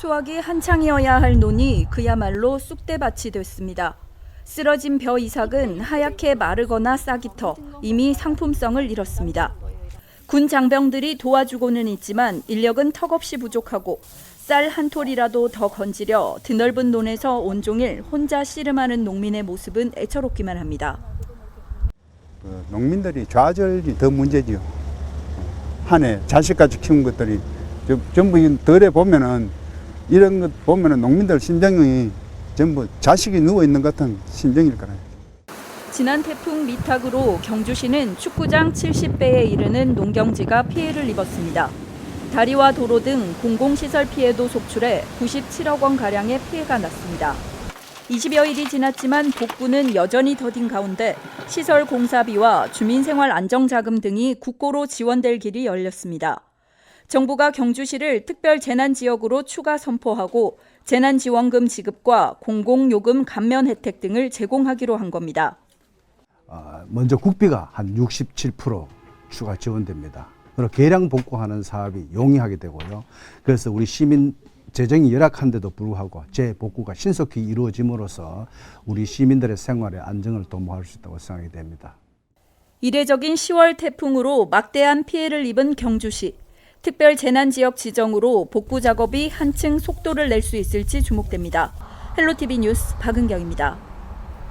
수확이 한창이어야 할 논이 그야말로 쑥대밭이 됐습니다. 쓰러진 벼 이삭은 하얗게 마르거나 싹이 터 이미 상품성을 잃었습니다. 군 장병들이 도와주고는 있지만 인력은 턱없이 부족하고 쌀 한 톨이라도 더 건지려 드넓은 논에서 온종일 혼자 씨름하는 농민의 모습은 애처롭기만 합니다. 그 농민들이 좌절이 더 문제지요. 한 해 자식까지 키운 것들이 저- 전부 이 덜에 보면은 이런 것 보면은 농민들 심정이 전부 자식이 누워 있는 것 같은 심정일 거라요. 지난 태풍 미탁으로 경주시는 축구장 70배에 이르는 농경지가 피해를 입었습니다. 다리와 도로 등 공공시설 피해도 속출해 97억 원 가량의 피해가 났습니다. 20여 일이 지났지만 복구는 여전히 더딘 가운데 시설 공사비와 주민생활 안정자금 등이 국고로 지원될 길이 열렸습니다. 정부가 경주시를 특별 재난 지역으로 추가 선포하고 재난 지원금 지급과 공공요금 감면 혜택 등을 제공하기로 한 겁니다. 어, 먼저 국비가 한 67% 추가 지원됩니다. 그리고 계량 복구하는 사업이 용이하게 되고요. 그래서 우리 시민 재정이 열악한데도 불구하고 재복구가 신속히 이루어짐으로써 우리 시민들의 생활의 안정을 도모할 수 있다고 생각이 됩니다. 이례적인 10월 태풍으로 막대한 피해를 입은 경주시. 특별 재난 지역 지정으로 복구 작업이 한층 속도를 낼 수 있을지 주목됩니다. 헬로티비 뉴스 박은경입니다.